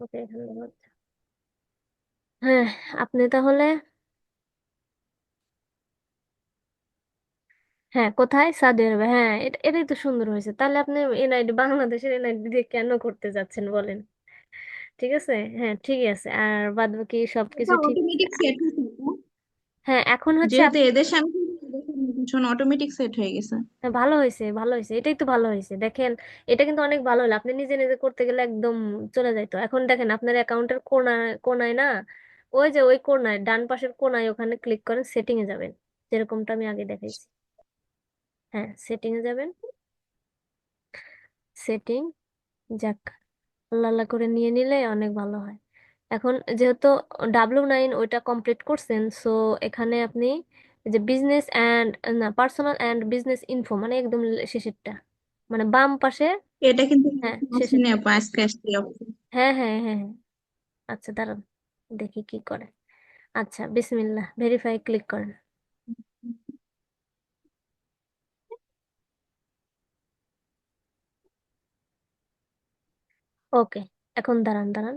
ওকে হচ্ছে হ্যাঁ আপনি তাহলে হ্যাঁ কোথায়? সৌদি আরবে হ্যাঁ এটা এটাই তো সুন্দর হয়েছে। তাহলে আপনি এনআইডি বাংলাদেশের এনআইডি দিয়ে কেন করতে যাচ্ছেন বলেন? ঠিক আছে? হ্যাঁ ঠিকই আছে। আর বাদ বাকি সবকিছু ঠিক আছে অটোমেটিক সেট। হ্যাঁ এখন হচ্ছে যেহেতু আপনি এদের সামনে নোটিফিকেশন অটোমেটিক সেট হয়ে গেছে। হ্যাঁ, ভালো হয়েছে ভালো হয়েছে। এটাই তো ভালো হয়েছে। দেখেন এটা কিন্তু অনেক ভালো হলো আপনি নিজে নিজে করতে গেলে একদম চলে যাইতো এখন দেখেন আপনার অ্যাকাউন্টের কোনায় কোনায় না ওই যে ওই কোনায় ডান পাশের কোনায় ওখানে ক্লিক করেন সেটিং এ যাবেন। যেরকমটা আমি আগে দেখাইছি। হ্যাঁ সেটিং এ যাবেন। সেটিং যাক আল্লাহ আল্লাহ করে নিয়ে নিলে অনেক ভালো হয়। এখন যেহেতু ডাব্লিউ নাইন ওইটা কমপ্লিট করছেন সো এখানে আপনি যে বিজনেস অ্যান্ড না পার্সোনাল অ্যান্ড বিজনেস ইনফো মানে একদম শেষেরটা। মানে বাম পাশে এটা কিন্তু হ্যাঁ option। হ্যাঁ হ্যাঁ হ্যাঁ হ্যাঁ। আচ্ছা দাঁড়ান দেখি কি করে। আচ্ছা বিসমিল্লাহ ভেরিফাই ক্লিক করেন। ওকে এখন দাঁড়ান দাঁড়ান।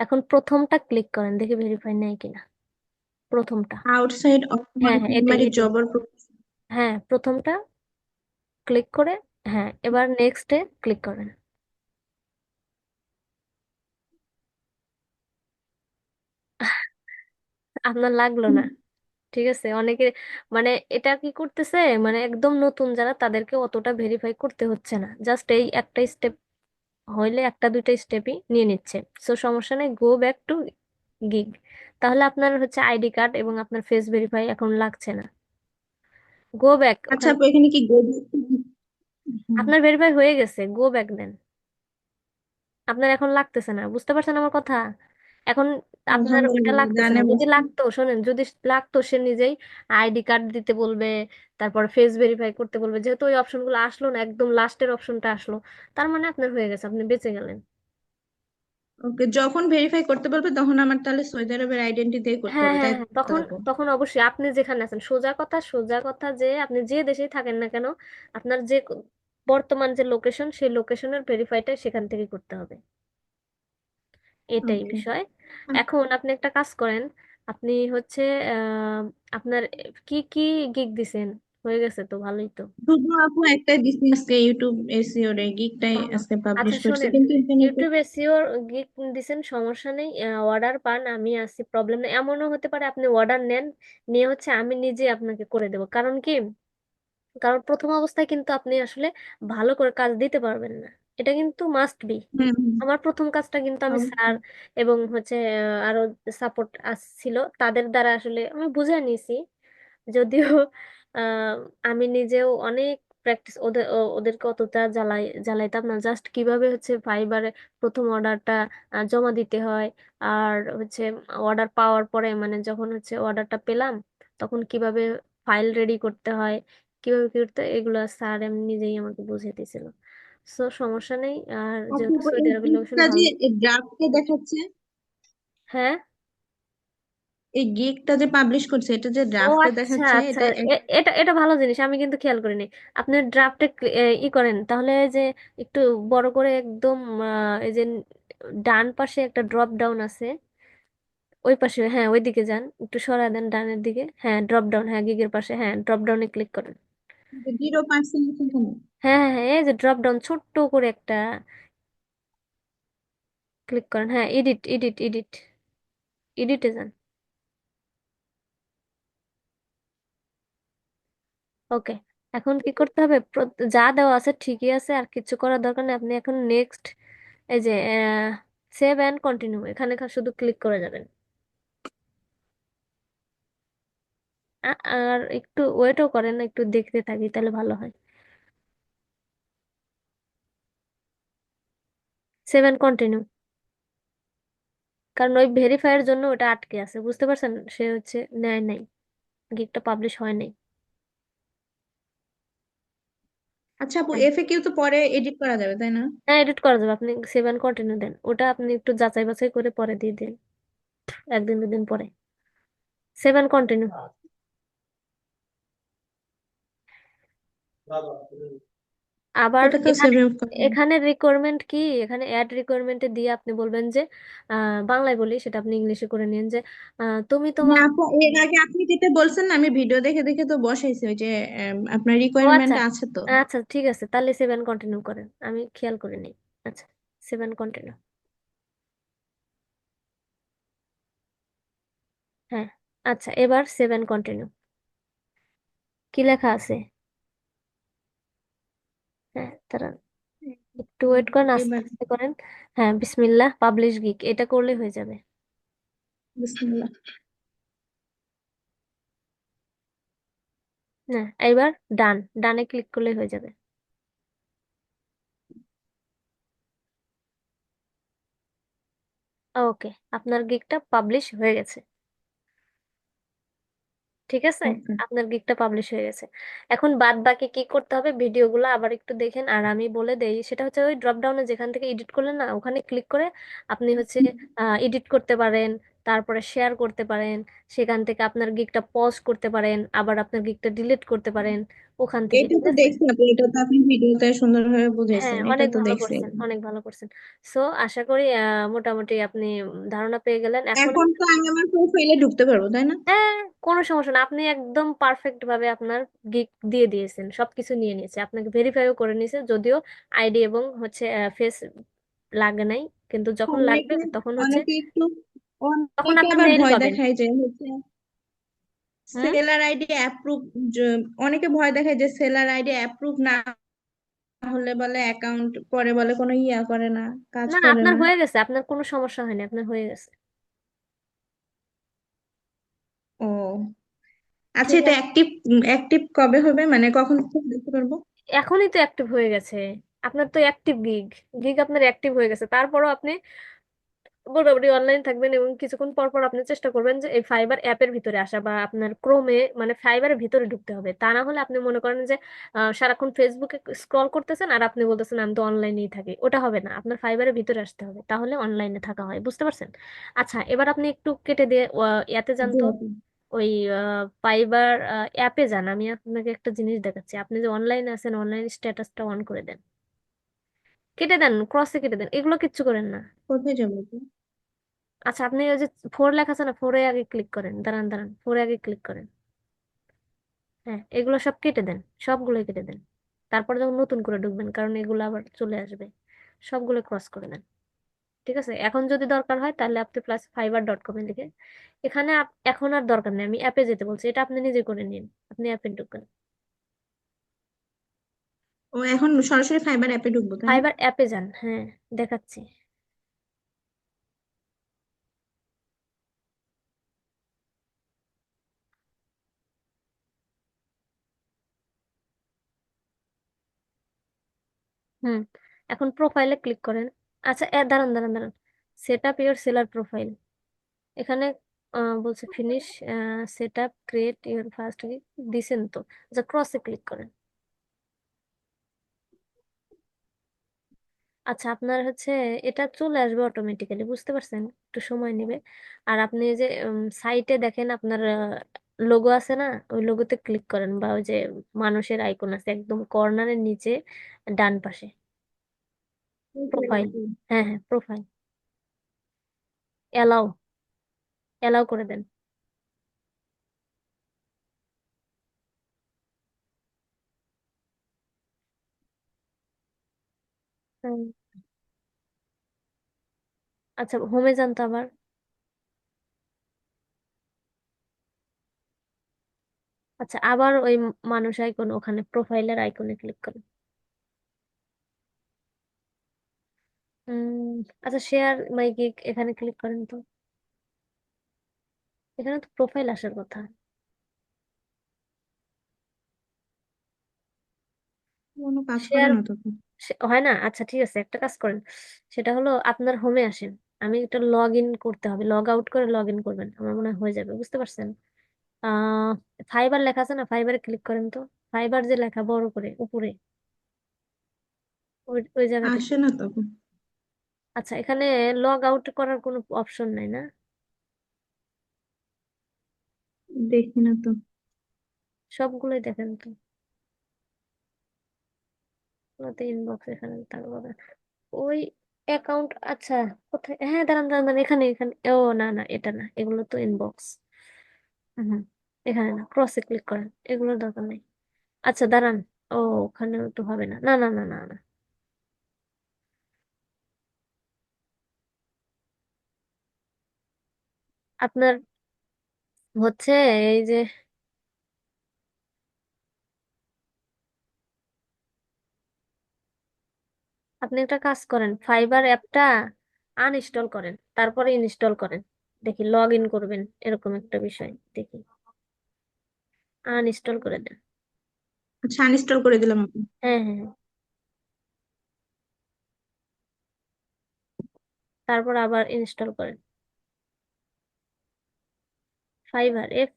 এখন প্রথমটা ক্লিক করেন দেখি ভেরিফাই নেয় কিনা। প্রথমটা। আউটসাইড অফ হ্যাঁ হ্যাঁ প্রাইমারি জব অর হ্যাঁ প্রথমটা ক্লিক করে হ্যাঁ এবার নেক্সটে ক্লিক করেন। আপনার লাগল না। ঠিক আছে অনেকে মানে এটা কি করতেছে মানে একদম নতুন যারা তাদেরকে অতটা ভেরিফাই করতে হচ্ছে না। জাস্ট এই একটা স্টেপ হইলে একটা দুইটা স্টেপই নিয়ে নিচ্ছে। সো সমস্যা নেই গো ব্যাক টু গিগ তাহলে আপনার হচ্ছে আইডি কার্ড এবং আপনার ফেস ভেরিফাই এখন লাগছে না। গো ব্যাক আচ্ছা আপু এখানে কি গোবি আপনার ভেরিফাই হয়ে গেছে গো ব্যাক দেন আপনার এখন লাগতেছে না বুঝতে পারছেন আমার কথা? এখন আপনার ওইটা লাগতেছে না। যদি লাগতো শোনেন যদি লাগতো সে নিজেই আইডি কার্ড দিতে বলবে তারপর ফেস ভেরিফাই করতে বলবে। যেহেতু ওই অপশনগুলো আসলো না একদম লাস্টের অপশনটা আসলো তার মানে আপনার হয়ে গেছে আপনি বেঁচে গেলেন। ওকে যখন ভেরিফাই করতে বলবে তখন আমার তাহলে সৌদি আরবের আইডেন্টি দিয়ে করতে হ্যাঁ হবে হ্যাঁ তাই হ্যাঁ তো তখন আপু তখন অবশ্যই আপনি যেখানে আছেন সোজা কথা সোজা কথা যে আপনি যে দেশেই থাকেন না কেন আপনার যে ক- বর্তমান যে লোকেশন সেই লোকেশনের ভেরিফাইটা সেখান থেকে করতে হবে। এটাই বিষয়। এখন আপনি একটা কাজ করেন আপনি হচ্ছে আহ, আপনার কি কি গিগ দিছেন? হয়ে গেছে তো ভালোই তো। শুধু আপু একটাই দিছি আজকে ইউটিউব এসিও রে গিগটাই আজকে পাবলিশ আচ্ছা করছে কিন্তু একটু ইউটিউব এসইও গিগ দিছেন সমস্যা নেই অর্ডার পান আমি আসি প্রবলেম নেই। এমনও হতে পারে আপনি অর্ডার নেন নিয়ে হচ্ছে আমি নিজে আপনাকে করে দেবো। কারণ কি? কারণ প্রথম অবস্থায় কিন্তু আপনি আসলে ভালো করে কাজ দিতে পারবেন না। এটা কিন্তু মাস্ট বি আমার প্রথম কাজটা কিন্তু আমি স্যার। এবং হচ্ছে আরও সাপোর্ট ছিল তাদের দ্বারা আসলে আমি বুঝে নিয়েছি। যদিও আমি নিজেও অনেক প্র্যাকটিস ওদের ওদেরকে অতটা জ্বালাই জ্বালাইতাম না। জাস্ট কীভাবে হচ্ছে ফাইবারে প্রথম অর্ডারটা জমা দিতে হয় আর হচ্ছে অর্ডার পাওয়ার পরে মানে যখন হচ্ছে অর্ডারটা পেলাম তখন কীভাবে ফাইল রেডি করতে হয় কীভাবে কি করতে হয়, এগুলো স্যার এমনি নিজেই আমাকে বুঝিয়ে দিয়েছিল। সো সমস্যা নেই। আর যেহেতু সৌদি আরবের লোকেশন ভালো দেখাচ্ছে? হ্যাঁ? এই গিগটা যে পাবলিশ করছে এটা যে ও ড্রাফটে আচ্ছা দেখাচ্ছে আচ্ছা। এটা এটা এটা ভালো জিনিস আমি কিন্তু খেয়াল করিনি। আপনি ড্রাফটে ই করেন তাহলে যে একটু বড় করে একদম এই যে ডান পাশে একটা ড্রপ ডাউন আছে ওই পাশে হ্যাঁ ওইদিকে যান একটু সরা দেন ডানের দিকে। হ্যাঁ ড্রপ ডাউন হ্যাঁ গিগের পাশে হ্যাঁ ড্রপ ডাউনে ক্লিক করেন। জিরো পার্সেন্ট হ্যাঁ হ্যাঁ হ্যাঁ এই যে ড্রপ ডাউন ছোট্ট করে একটা ক্লিক করেন। হ্যাঁ এডিট এডিট এডিট এডিটে যান। ওকে, এখন কি করতে হবে? যা দেওয়া আছে ঠিকই আছে, আর কিছু করার দরকার নেই। আপনি এখন নেক্সট এই যে সেভ অ্যান্ড কন্টিনিউ এখানে শুধু ক্লিক করে যাবেন। আর একটু ওয়েটও করেন, একটু দেখতে থাকি, তাহলে ভালো হয়। সেভ অ্যান্ড কন্টিনিউ কারণ ওই ভেরিফাইয়ের জন্য ওটা আটকে আছে, বুঝতে পারছেন? সে হচ্ছে নেয় নাই গিকটা পাবলিশ হয় নাই। আচ্ছা আপু হ্যাঁ। এফএ কিউ তো পরে এডিট করা যাবে তাই না? হ্যাঁ এডিট করা যাবে। আপনি সেভ অ্যান্ড কন্টিনিউ দেন। ওটা আপনি একটু যাচাই বাছাই করে পরে দিয়ে দিন। একদিন দুদিন পরে। সেভ অ্যান্ড কন্টিনিউ আবার এখানে সেভ এখানে রিকোয়ারমেন্ট কি? এখানে অ্যাড রিকোয়ারমেন্টে দিয়ে আপনি বলবেন যে আহ, বাংলায় বলি সেটা আপনি ইংলিশে করে নিন যে আহ, তুমি না তোমার আপু এর আগে আপনি যেটা বলছেন না আমি ভিডিও দেখে দেখে তো বসাইছি ওই যে আপনার ও আচ্ছা রিকোয়ারমেন্ট আছে তো। আচ্ছা ঠিক আছে তাহলে সেভেন কন্টিনিউ করেন আমি খেয়াল করে নিই। আচ্ছা সেভেন কন্টিনিউ হ্যাঁ আচ্ছা এবার সেভেন কন্টিনিউ কি লেখা আছে? তারা। একটু ওয়েট করেন আস্তে আস্তে করেন। হ্যাঁ বিসমিল্লাহ পাবলিশ গিগ এটা করলে হয়ে যাবে। বিসমিল্লাহ। হ্যাঁ এবার ডান ডানে ক্লিক করলে হয়ে যাবে। ওকে আপনার গিগটা পাবলিশ হয়ে গেছে। ঠিক আছে? আপনার গিগটা পাবলিশ হয়ে গেছে। এখন বাদ বাকি কি করতে হবে ভিডিওগুলো আবার একটু দেখেন। আর আমি বলে দেই সেটা হচ্ছে ওই ড্রপ ডাউনে যেখান থেকে এডিট করলেন না ওখানে ক্লিক করে আপনি হচ্ছে এডিট করতে পারেন তারপরে শেয়ার করতে পারেন সেখান থেকে আপনার গিগটা পজ করতে পারেন আবার আপনার গিকটা ডিলিট করতে পারেন। ওখান থেকে। এটা ঠিক তো আছে? দেখছি আপু এটা তো আপনি ভিডিওতে সুন্দরভাবে হ্যাঁ বুঝাইছেন এটা অনেক তো ভালো দেখছি করছেন অনেক ভালো করছেন। সো আশা করি মোটামুটি আপনি ধারণা পেয়ে গেলেন। এখন এখন তো আমি আমার প্রোফাইলে ঢুকতে পারব তাই না? হ্যাঁ কোনো সমস্যা না। আপনি একদম পারফেক্ট ভাবে আপনার গিগ দিয়ে দিয়েছেন সবকিছু নিয়ে নিয়েছে। আপনাকে ভেরিফাইও করে নিয়েছে যদিও আইডি এবং হচ্ছে ফেস লাগে নাই কিন্তু যখন লাগবে তখন হচ্ছে অনেকে একটু তখন অনেকে আপনি আবার মেইল ভয় পাবেন। দেখায় যে হচ্ছে সেলার আইডি অ্যাপ্রুভ অনেকে ভয় দেখায় যে সেলার আইডি অ্যাপ্রুভ না হলে বলে অ্যাকাউন্ট পরে বলে কোনো ইয়া করে না কাজ না করে আপনার না। হয়ে গেছে আপনার কোনো সমস্যা হয়নি আপনার হয়ে গেছে। ও। আচ্ছা এটা অ্যাক্টিভ অ্যাক্টিভ কবে হবে? মানে কখন দেখতে পারব? এখনই তো অ্যাক্টিভ হয়ে গেছে। আপনার তো অ্যাক্টিভ গিগ গিগ আপনার অ্যাক্টিভ হয়ে গেছে। তারপরও আপনি মোটামুটি অনলাইন থাকবেন এবং কিছুক্ষণ পর পর আপনি চেষ্টা করবেন যে এই ফাইবার অ্যাপের ভিতরে আসা বা আপনার ক্রোমে মানে ফাইবারের ভিতরে ঢুকতে হবে। তা না হলে আপনি মনে করেন যে সারাক্ষণ ফেসবুকে স্ক্রল করতেছেন আর আপনি বলতেছেন আমি তো অনলাইনেই থাকি। ওটা হবে না। আপনার ফাইবারের ভিতরে আসতে হবে। তাহলে অনলাইনে থাকা হয়। বুঝতে পারছেন? আচ্ছা এবার আপনি একটু কেটে দিয়ে ইয়াতে যান তো। ওই ফাইবার অ্যাপে যান। আমি আপনাকে একটা জিনিস দেখাচ্ছি। আপনি যে অনলাইনে আছেন অনলাইন স্ট্যাটাসটা অন করে দেন। কেটে দেন ক্রসে কেটে দেন। এগুলো কিচ্ছু করেন না। কোথায় যাব? আচ্ছা আপনি ওই যে ফোর লেখা আছে না ফোরে আগে ক্লিক করেন দাঁড়ান দাঁড়ান ফোরে আগে ক্লিক করেন। হ্যাঁ এগুলো সব কেটে দেন সবগুলো কেটে দেন। তারপর যখন নতুন করে ঢুকবেন কারণ এগুলো আবার চলে আসবে সবগুলো ক্রস করে দেন। ঠিক আছে? এখন যদি দরকার হয় তাহলে আপনি প্লাস ফাইবার ডট কমে লিখে এখানে এখন আর দরকার নেই আমি অ্যাপে যেতে বলছি এটা আপনি নিজে করে নিন আপনি অ্যাপে ঢুকেন ও এখন সরাসরি ফাইবার অ্যাপে ঢুকবো তাই ফাইবার অ্যাপে যান হ্যাঁ দেখাচ্ছি। হুম, এখন প্রোফাইলে ক্লিক করেন। আচ্ছা এ, দাঁড়ান দাঁড়ান দাঁড়ান। Set up your seller profile এখানে বলছে finish set up create your first দিছেন তো। আচ্ছা ক্রসে ক্লিক করেন। আচ্ছা আপনার হচ্ছে, এটা চলে আসবে অটোমেটিক্যালি বুঝতে পারছেন? একটু সময় নেবে। আর আপনি যে সাইটে দেখেন, আপনার লোগো আছে না? ওই লোগোতে ক্লিক করেন বা ওই যে, মানুষের আইকন আছে, একদম কর্নারের নিচে, ডান পাশে। প্রোফাইল হ্যাঁ হ্যাঁ প্রোফাইল এলাও এলাও করে দেন। আচ্ছা হোমে যান তো আবার। আচ্ছা আবার ওই মানুষ আইকন ওখানে প্রোফাইলের আইকনে ক্লিক করেন। উম আচ্ছা শেয়ার মাই গিগ এখানে ক্লিক করেন তো। এখানে তো প্রোফাইল আসার কথা। কোনো কাজ করে শেয়ার না তো। হয় না? আচ্ছা ঠিক আছে একটা কাজ করেন। সেটা হলো আপনার হোমে আসেন। আমি একটা লগ ইন করতে হবে। লগ আউট করে লগ ইন করবেন। আমার মনে হয় হয়ে যাবে বুঝতে পারছেন? আহ ফাইবার লেখা আছে না? ফাইবারে ক্লিক করেন তো। ফাইবার যে লেখা বড় করে উপরে। ওই ওই জায়গাতে আসে না তো। আচ্ছা এখানে লগ আউট করার কোনো অপশন নাই না? দেখি না তো। সবগুলোই দেখেন তো। ইনবক্স এখানে তারপরে ওই অ্যাকাউন্ট আচ্ছা কোথায়? হ্যাঁ দাঁড়ান দাঁড়ান দাঁড়ান, এখানে এখানে ও না না এটা না এগুলো তো ইনবক্স হুম। এখানে না ক্রসে ক্লিক করেন এগুলোর দরকার নেই। আচ্ছা দাঁড়ান ও ওখানেও তো হবে না। না না না না না। আপনার হচ্ছে এই যে আপনি একটা কাজ করেন ফাইবার অ্যাপটা আনইনস্টল করেন তারপরে ইনস্টল করেন। দেখি লগ ইন করবেন এরকম একটা বিষয় দেখি। আনইনস্টল করে দেন। আচ্ছা আনইনস্টল করে দিলাম হ্যাঁ হ্যাঁ হ্যাঁ। তারপর আবার ইনস্টল করেন। Fiverr F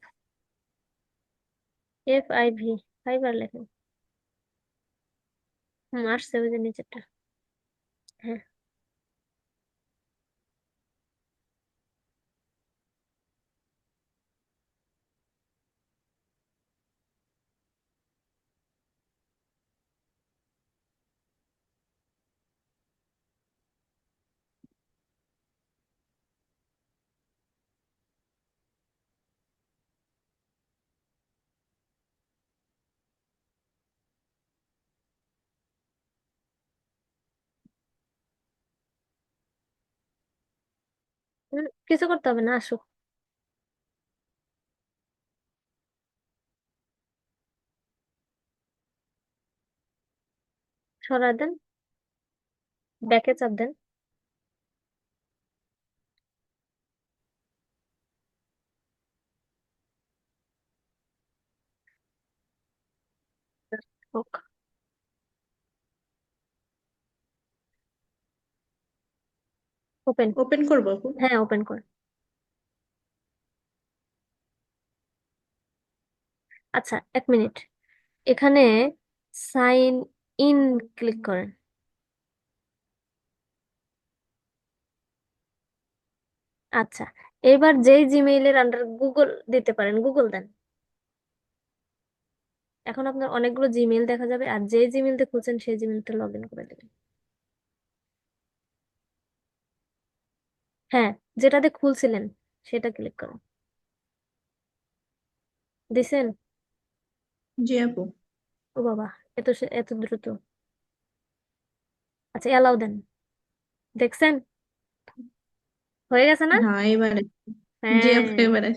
F I V Fiverr লেখেন আসছে ওই যে নিচেরটা। হ্যাঁ। কিছু করতে হবে না আসো। সরা দেন ব্যাকে চাপ দেন। হোক। ওপেন ওপেন করব আপু হ্যাঁ ওপেন করেন আচ্ছা এক মিনিট এখানে সাইন ইন ক্লিক করেন আচ্ছা এবার যেই জিমেইলের আন্ডার গুগল দিতে পারেন গুগল দেন। এখন আপনার অনেকগুলো জিমেইল দেখা যাবে আর যে জিমেইল দিয়ে খুলছেন সেই জিমেইলটা লগ ইন করে দেবেন। হ্যাঁ যেটাতে খুলছিলেন সেটা ক্লিক করো। দিছেন? জি আপু। ও বাবা এত এত দ্রুত। আচ্ছা এলাও দেন। দেখছেন? হয়ে গেছে না? হ্যাঁ এবারে জি আপু হ্যাঁ এবারে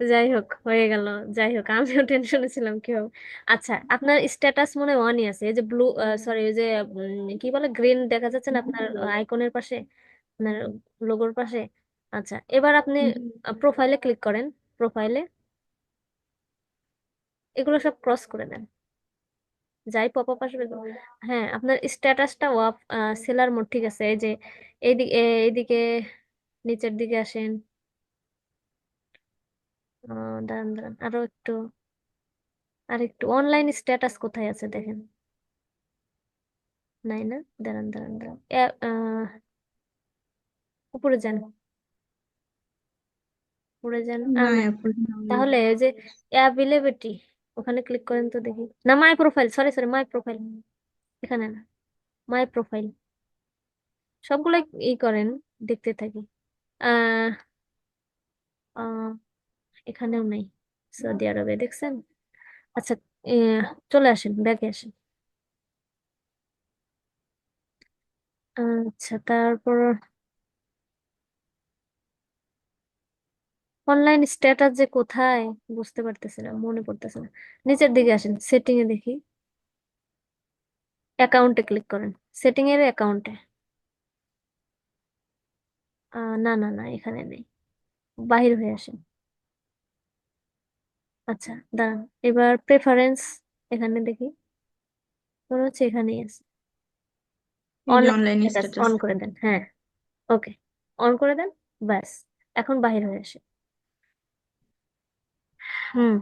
যাই হোক হয়ে গেল যাই হোক আমিও টেনশনে ছিলাম কি হবে? আচ্ছা আপনার স্ট্যাটাস মনে হয় অনই আছে এই যে ব্লু সরি ওই যে কি বলে গ্রিন দেখা যাচ্ছে না আপনার আইকনের পাশে? আপনার লোগোর পাশে। আচ্ছা এবার আপনি প্রোফাইলে ক্লিক করেন প্রোফাইলে এগুলো সব ক্রস করে দেন। যাই পপ আপ আসবে হ্যাঁ আপনার স্ট্যাটাসটা অফ সেলার মোড ঠিক আছে? এই যে এইদিকে এইদিকে নিচের দিকে আসেন। দাঁড়ান দাঁড়ান আরও একটু আর একটু অনলাইন স্ট্যাটাস কোথায় আছে দেখেন? নাই না? দাঁড়ান দাঁড়ান দাঁড়ান। উপরে যান। উপরে যান তাহলে যে অ্যাভেলেবিলিটি ওখানে ক্লিক করেন তো দেখি। না my profile sorry sorry my profile এখানে না মাই প্রোফাইল সবগুলাই ই করেন দেখতে থাকি। এখানেও নাই সৌদি আরবে দেখছেন? আচ্ছা চলে আসেন ব্যাগে আসেন। আচ্ছা তারপর অনলাইন স্ট্যাটাস যে কোথায় বুঝতে পারতেছি না মনে পড়তেছে না। নিচের দিকে আসেন সেটিং এ দেখি। অ্যাকাউন্টে ক্লিক করেন। সেটিং এর অ্যাকাউন্টে না না না এখানে নেই। বাহির হয়ে আসেন। আচ্ছা দাঁড়ান। এবার প্রেফারেন্স এখানে দেখি। মনে হচ্ছে এখানেই আছে। অনলাইন অন করে দেন হ্যাঁ। ওকে অন করে দেন ব্যাস। এখন বাহির হয়ে আসে হুম।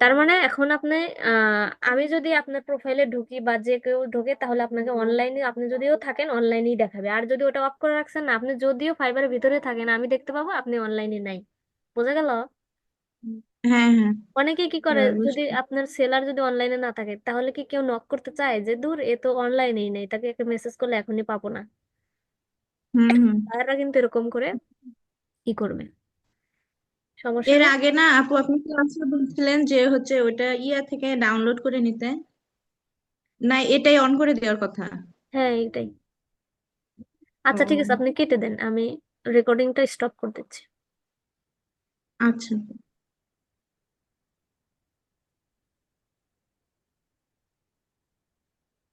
তার মানে এখন আপনি আহ আমি যদি আপনার প্রোফাইলে ঢুকি বা যে কেউ ঢোকে তাহলে আপনাকে অনলাইনে আপনি যদিও থাকেন অনলাইনেই দেখাবে। আর যদি ওটা অফ করে রাখছেন না আপনি যদিও ফাইবারের ভিতরে থাকেন আমি দেখতে পাবো আপনি অনলাইনে নাই। বোঝা গেল? হ্যাঁ হ্যাঁ। অনেকে কি করে এবার যদি আপনার সেলার যদি অনলাইনে না থাকে তাহলে কি কেউ নক করতে চায় যে দূর এ তো অনলাইনেই নেই তাকে একটা মেসেজ করলে এখনই পাবো না? হুম হুম। তারা কিন্তু এরকম করে কি করবে। সমস্যা? এর আগে না আপু আপনি ক্লাসে বলছিলেন যে হচ্ছে ওটা ইয়া থেকে ডাউনলোড করে নিতে। না এটাই অন করে দেওয়ার কথা? হ্যাঁ এটাই। আচ্ছা ঠিক আছে আপনি কেটে দেন আমি রেকর্ডিংটা স্টপ করে দিচ্ছি। আচ্ছা।